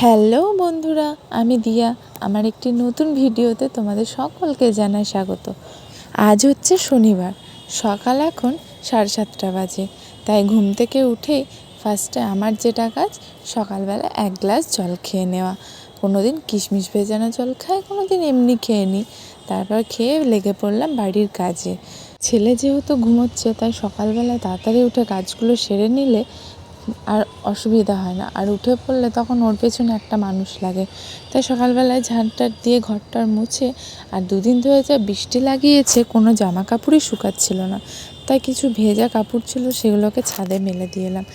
Hello বন্ধুরা, আমি দিয়া। আমার একটি নতুন ভিডিওতে তোমাদের সকলকে জানাই স্বাগত। আজ হচ্ছে শনিবার, সকাল এখন সাড়ে সাতটা বাজে। তাই ঘুম থেকে উঠেই ফার্স্টে আমার যেটা কাজ, সকালবেলা এক গ্লাস জল খেয়ে নেওয়া। কোনো দিন কিশমিশ ভেজানো জল খাই কোনো দিন এমনি খেয়ে নিই। তারপর খেয়ে লেগে পড়লাম বাড়ির কাজে। ছেলে যেহেতু ঘুমোচ্ছে, তাই সকালবেলা তাড়াতাড়ি উঠে কাজগুলো সেরে নিলে আর অসুবিধা হয় না। আর উঠে পড়লে তখন ওর পেছনে একটা মানুষ লাগে। তাই সকালবেলায় ঝাঁটটার দিয়ে ঘরটার মুছে আর দুদিন ধরে যা বৃষ্টি লাগিয়েছে, কোনো জামা কাপড়ই শুকাচ্ছিল না। তাই কিছু ভেজা কাপড় ছিল, সেগুলোকে ছাদে মেলে দিয়ে এলাম।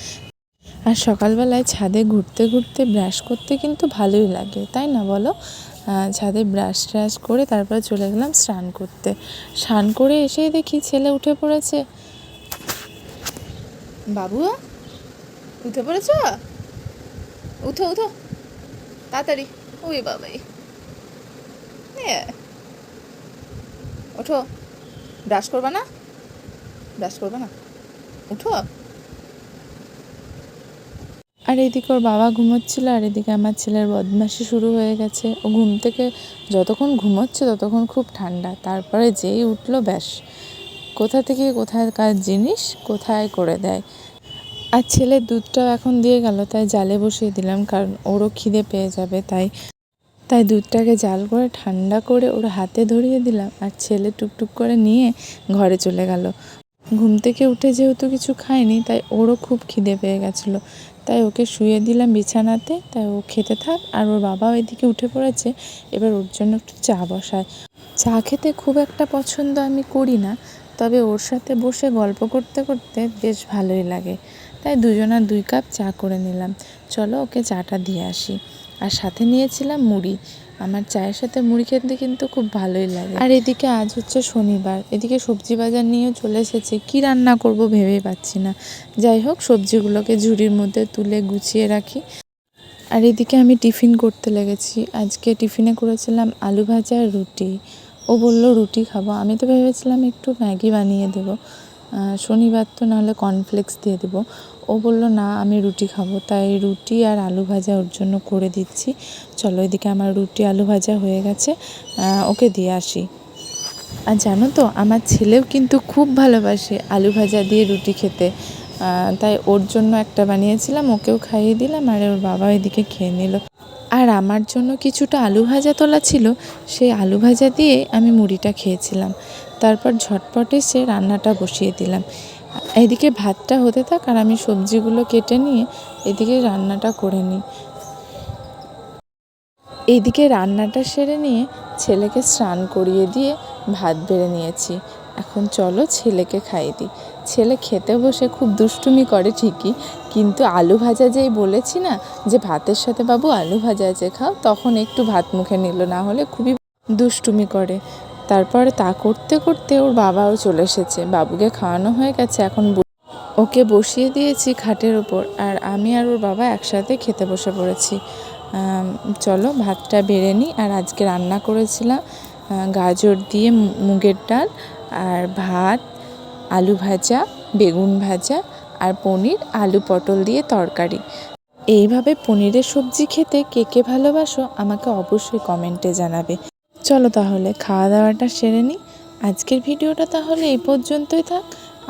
আর সকালবেলায় ছাদে ঘুরতে ঘুরতে ব্রাশ করতে কিন্তু ভালোই লাগে, তাই না বলো? ছাদে ব্রাশ ট্রাশ করে তারপরে চলে গেলাম স্নান করতে। স্নান করে এসেই দেখি ছেলে উঠে পড়েছে। বাবু? উঠে পড়েছ? উঠো উঠো। তাড়াতাড়ি। ওই বাবাই। ওঠো। ব্রাশ করবা না? ব্রাশ করবা না? উঠো। আর এদিকে ওর বাবা ঘুমোচ্ছিল, আর এদিকে আমার ছেলের বদমাশি শুরু হয়ে গেছে। ও ঘুম থেকে যতক্ষণ ঘুমোচ্ছে, ততক্ষণ খুব ঠান্ডা। তারপরে যেই উঠল, ব্যাস। কোথা থেকে কোথাকার জিনিস কোথায় করে দেয়? আর ছেলের দুধটাও এখন দিয়ে গেল, তাই জালে বসিয়ে দিলাম, কারণ ওরও খিদে পেয়ে যাবে, তাই তাই দুধটাকে জাল করে ঠান্ডা করে ওর হাতে ধরিয়ে দিলাম, আর ছেলে টুকটুক করে নিয়ে ঘরে চলে গেল। ঘুম থেকে উঠে যেহেতু কিছু খায়নি, তাই ওরও খুব খিদে পেয়ে গেছিল, তাই ওকে শুয়ে দিলাম বিছানাতে, তাই ও খেতে থাক, আর ওর বাবা ওইদিকে উঠে পড়েছে, এবার ওর জন্য একটু চা বসায়। চা খেতে খুব একটা পছন্দ আমি করি না, তবে ওর সাথে বসে গল্প করতে করতে বেশ ভালোই লাগে। তাই দুজনা দুই কাপ চা করে নিলাম। চলো ওকে চাটা দিয়ে আসি। আর সাথে নিয়েছিলাম মুড়ি। আমার চায়ের সাথে মুড়ি খেতে কিন্তু খুব ভালোই লাগে। আর এদিকে আজ হচ্ছে শনিবার। এদিকে সবজি বাজার নিয়েও চলে এসেছে। কি রান্না করব ভেবেই পাচ্ছি না। যাই হোক, সবজিগুলোকে ঝুড়ির মধ্যে তুলে গুছিয়ে রাখি। আর এদিকে আমি টিফিন করতে লেগেছি। আজকে টিফিনে করেছিলাম আলু ভাজা আর রুটি। ও বলল, রুটি খাব। আমি তো ভেবেছিলাম একটু ম্যাগি বানিয়ে দেবো। শনিবার তো নাহলে কর্নফ্লেক্স দিয়ে দেবো। ও বলল, না, আমি রুটি খাব। তাই রুটি আর আলু ভাজা ওর জন্য করে দিচ্ছি। চলো এদিকে আমার রুটি, আলু ভাজা হয়ে গেছে। ওকে দিয়ে আসি। আর জানো তো, আমার ছেলেও কিন্তু খুব ভালোবাসে আলু ভাজা দিয়ে রুটি খেতে। তাই ওর জন্য একটা বানিয়েছিলাম, ওকেও খাইয়ে দিলাম আর ওর বাবা এদিকে খেয়ে নিল। আর আমার জন্য কিছুটা আলু ভাজা তোলা ছিল, সেই আলু ভাজা দিয়ে আমি মুড়িটা খেয়েছিলাম। তারপর ঝটপটে সে রান্নাটা বসিয়ে দিলাম। এদিকে ভাতটা হতে থাক আর আমি সবজিগুলো কেটে নিয়ে এদিকে রান্নাটা করে নিই। এইদিকে রান্নাটা সেরে নিয়ে ছেলেকে স্নান করিয়ে দিয়ে ভাত বেড়ে নিয়েছি। এখন চলো ছেলেকে খাইয়ে দিই। ছেলে খেতে বসে খুব দুষ্টুমি করে ঠিকই, কিন্তু আলু ভাজা যেই বলেছি না, যে ভাতের সাথে বাবু আলু ভাজা যে খাও, তখন একটু ভাত মুখে নিল, না হলে খুবই দুষ্টুমি করে। তারপরে তা করতে করতে ওর বাবাও চলে এসেছে। বাবুকে খাওয়ানো হয়ে গেছে, এখন ওকে বসিয়ে দিয়েছি খাটের ওপর আর আমি আর ওর বাবা একসাথে খেতে বসে পড়েছি। চলো ভাতটা বেড়ে নিই আর আজকে রান্না করেছিলাম গাজর দিয়ে মুগের ডাল আর ভাত, আলু ভাজা, বেগুন ভাজা আর পনির, আলু পটল দিয়ে তরকারি। এইভাবে পনিরের সবজি খেতে কে কে ভালোবাসো আমাকে অবশ্যই কমেন্টে জানাবে। চলো তাহলে খাওয়া দাওয়াটা সেরে নিই আজকের ভিডিওটা তাহলে এই পর্যন্তই থাক।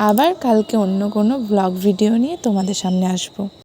আবার কালকে অন্য কোনো ব্লগ ভিডিও নিয়ে তোমাদের সামনে আসব।